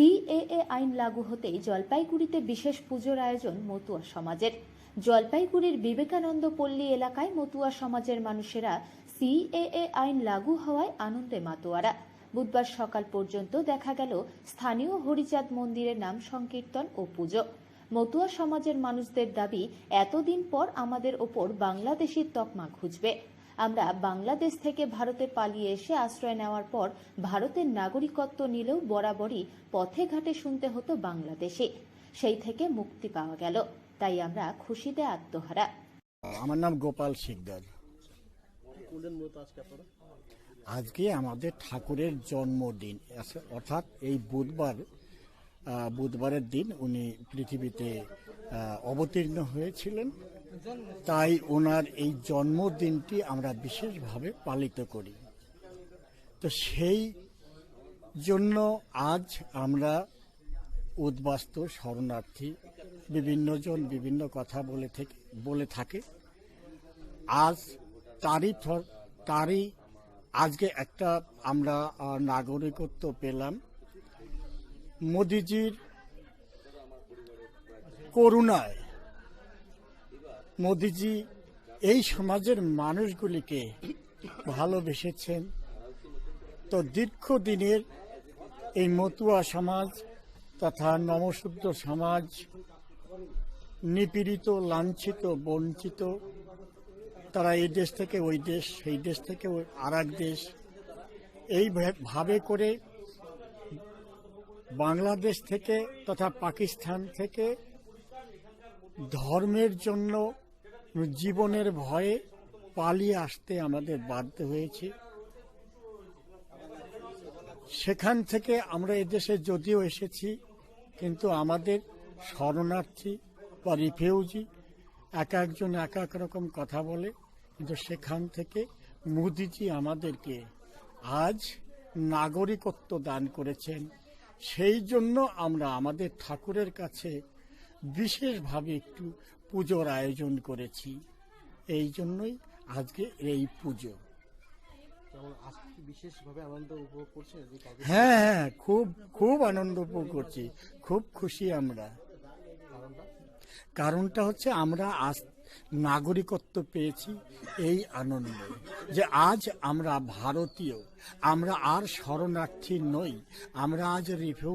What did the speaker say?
CAA আইন লাগু হতেই জলপাইগুড়িতে বিশেষ পুজোর আয়োজন মতুয়া সমাজের। জলপাইগুড়ির বিবেকানন্দ পল্লী এলাকায় মতুয়া সমাজের মানুষেরা সিএএ আইন লাগু হওয়ায় আনন্দে মাতোয়ারা। বুধবার সকাল পর্যন্ত দেখা গেল স্থানীয় হরিচাঁদ মন্দিরের নাম সংকীর্তন ও পুজো। মতুয়া সমাজের মানুষদের দাবি, এতদিন পর আমাদের ওপর বাংলাদেশির তকমা খুঁজবে। আমরা বাংলাদেশ থেকে ভারতে পালিয়ে এসে আশ্রয় নেওয়ার পর ভারতের নাগরিকত্ব নিলেও বরাবরই পথে ঘাটে শুনতে হতো বাংলাদেশে। সেই থেকে মুক্তি পাওয়া গেল। তাই আমরা খুশিতে আত্মহারা। আমার নাম গোপাল শিকদার। আজকে আমাদের ঠাকুরের জন্মদিন। অর্থাৎ এই বুধবার বুধবারের দিন উনি পৃথিবীতে অবতীর্ণ হয়েছিলেন। তাই ওনার এই জন্মদিনটি আমরা বিশেষভাবে পালিত করি। তো সেই জন্য আজ আমরা উদ্বাস্ত শরণার্থী বিভিন্নজন বিভিন্ন কথা বলে থেকে, বলে থাকে। আজ তারই তারই আজকে একটা আমরা নাগরিকত্ব পেলাম। মোদিজির করুণায় মোদিজি, এই সমাজের মানুষগুলিকে ভালোবেসেছেন। তো দীর্ঘদিনের এই মতুয়া সমাজ তথা নমশূদ্র সমাজ, নিপীড়িত, লাঞ্ছিত, বঞ্চিত, তারা এই দেশ থেকে ওই দেশ, সেই দেশ থেকে আর এক দেশ, এই ভাবে করে বাংলাদেশ থেকে তথা পাকিস্তান থেকে ধর্মের জন্য জীবনের ভয়ে পালিয়ে আসতে আমাদের বাধ্য হয়েছে। সেখান থেকে আমরা এদেশে যদিও এসেছি, কিন্তু আমাদের শরণার্থী বা রিফিউজি এক একজন এক এক রকম কথা বলে, কিন্তু সেখান থেকে মোদিজি আমাদেরকে আজ নাগরিকত্ব দান করেছেন। সেই জন্য আমরা আমাদের ঠাকুরের কাছে বিশেষভাবে একটু পুজোর আয়োজন করেছি। এই জন্যই আজকে এই পুজো। হ্যাঁ হ্যাঁ খুব খুব আনন্দ উপভোগ করছি। খুব খুশি আমরা। কারণটা? হচ্ছে আমরা আজ নাগরিকত্ব পেয়েছি এই আনন্দ। যে আজ আমরা ভারতীয় আমরা আর শরণার্থী নই আমরা আজ রিফিউ